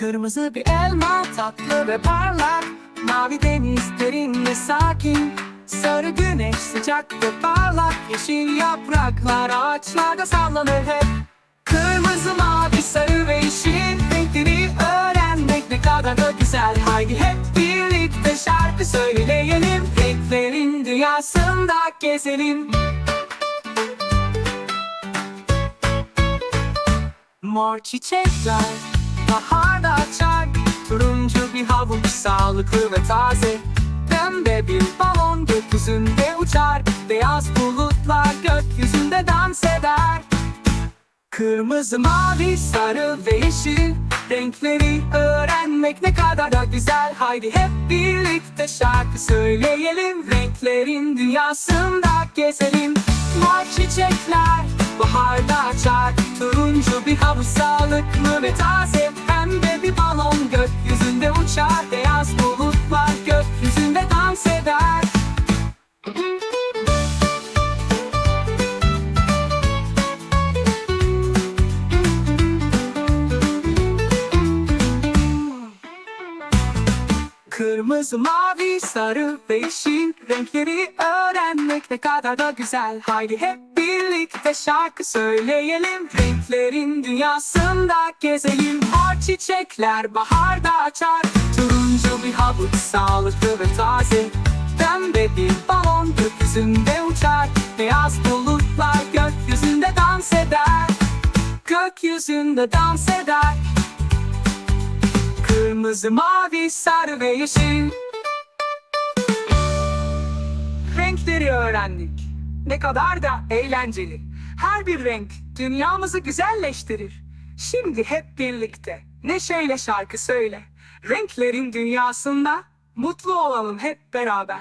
Kırmızı bir elma tatlı ve parlak. Mavi deniz derin ve sakin. Sarı güneş sıcak ve parlak. Yeşil yapraklar ağaçlarda sallanır hep. Kırmızı, mavi, sarı ve yeşil Renkleri öğrenmek ne kadar da güzel. Haydi hep birlikte şarkı söyleyelim. Renklerin dünyasında gezelim. Mor çiçekler baharda açar. Turuncu bir havuç sağlıklı ve taze. Pembe bir balon gökyüzünde uçar. Beyaz bulutlar gökyüzünde dans eder. Kırmızı, mavi, sarı ve yeşil. Renkleri öğrenmek ne kadar da güzel. Haydi hep birlikte şarkı söyleyelim. Renklerin dünyasında gezelim. Mor çiçekler baharda açar. Turuncu bir havuz sağlıklı ve taze Kırmızı, mavi, sarı yeşil Renkleri öğrenmek ne kadar da güzel. Haydi hep birlikte şarkı söyleyelim. Renklerin dünyasında gezelim. Mor çiçekler baharda açar. Turuncu bir havuç sağlıklı ve taze. Pembe bir balon gökyüzünde uçar. Beyaz bulutlar gökyüzünde dans eder. Gökyüzünde dans eder Kırmızı, mavi, sarı ve yeşil Renkleri öğrendik. Ne kadar da eğlenceli. Her bir renk dünyamızı güzelleştirir. Şimdi hep birlikte neşeyle şarkı söyle. Renklerin dünyasında mutlu olalım hep beraber.